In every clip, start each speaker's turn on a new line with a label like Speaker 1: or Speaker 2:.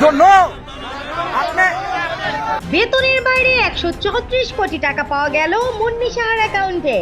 Speaker 1: জন্য
Speaker 2: বেতনের বাইরে একশো চৌত্রিশ কোটি টাকা পাওয়া গেল মুন্নি সাহার অ্যাকাউন্টে।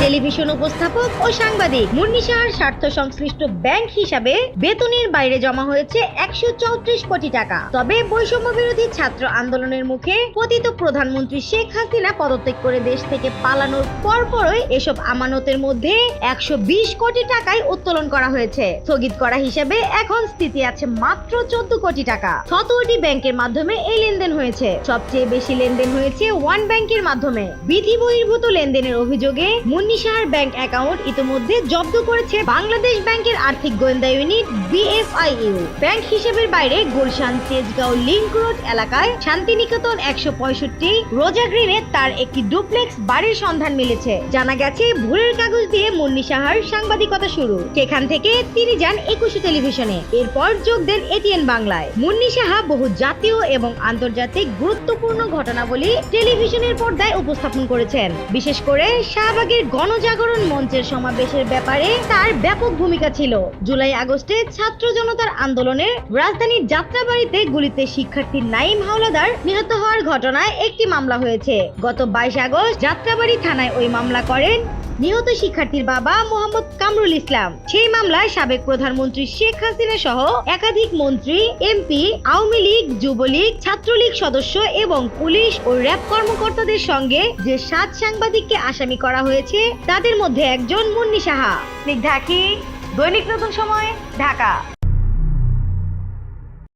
Speaker 2: টেলিভিশন উপস্থাপক ও সাংবাদিক মুন্নি সাহার স্বার্থ সংশ্লিষ্ট ব্যাংক হিসাবে বেতনের বাইরে জমা হয়েছে একশো চৌত্রিশ কোটি টাকা। তবে বৈষম্য বিরোধী ছাত্র আন্দোলনের মুখে পতিত প্রধানমন্ত্রী শেখ হাসিনা পদত্যাগ করে দেশ থেকে পালানোর পরপরই এসব আমানতের মধ্যে একশো বিশ কোটি টাকায় উত্তোলন করা হয়েছে। স্থগিত করা হিসেবে এখন স্থিতি আছে মাত্র চোদ্দ কোটি টাকা। সতেরোটি ব্যাংকের মাধ্যমে এই লেনদেন হয়েছে। সবচেয়ে বেশি লেনদেন হয়েছে ওয়ান ব্যাংকের মাধ্যমে। বিধি বহির্ভূত লেনদেনের অভিযোগে মুন্নি সাহার ব্যাংক অ্যাকাউন্ট ইতিমধ্যে জব্দ করেছে বাংলাদেশ ব্যাংকের আর্থিক গোয়েন্দা ইউনিট, বিএফআইইউ। ব্যাংক হিসেবের বাইরে গুলশান, তেজগাঁও লিংক রোড এলাকায় শান্তিনিকেতন একশো পঁয়ষট্টি রোজা গ্রিনে তার একটি ডুপ্লেক্স বাড়ির সন্ধান মিলেছে। জানা গেছে, ভুলের কাগজ দিয়ে মুন্নি সাহার সাংবাদিকতা শুরু। সেখান থেকে তিনি যান একুশে টেলিভিশনে। এরপর যোগ দেন এটিএন বাংলায়। মুন্নি সাহা বহু জাতীয় এবং আন্তর্জাতিক গুরুত্বপূর্ণ ঘটনাবলী টেলিভিশনের পর্দায় উপস্থাপন করেছেন। বিশেষ করে শাহবাগের গণজাগরণ মঞ্চের সমাবেশের ব্যাপারে তার ব্যাপক ভূমিকা ছিল। জুলাই আগস্টে ছাত্র জনতার আন্দোলনের রাজধানীর যাত্রাবাড়িতে গুলিতে শিক্ষার্থী নাইম হাওলাদার নিহত হওয়ার ঘটনায় একটি মামলা হয়েছে। গত বাইশ আগস্ট যাত্রাবাড়ি থানায় ওই মামলা করেন নিহত শিক্ষার্থীর বাবা মোহাম্মদ কামরুল ইসলাম। সেই মামলায় সাবেক প্রধানমন্ত্রী শেখ হাসিনা সহ একাধিক মন্ত্রী, এমপি, আওয়ামী লীগ, যুবলীগ, ছাত্রলীগ সদস্য এবং পুলিশ ও র্যাব কর্মকর্তাদের সঙ্গে যে সাত সাংবাদিককে আসামি করা হয়েছে, তাদের মধ্যে একজন মুন্নি সাহা। স্নিগ্ধাকি দৈনিক নতুন সময়, ঢাকা।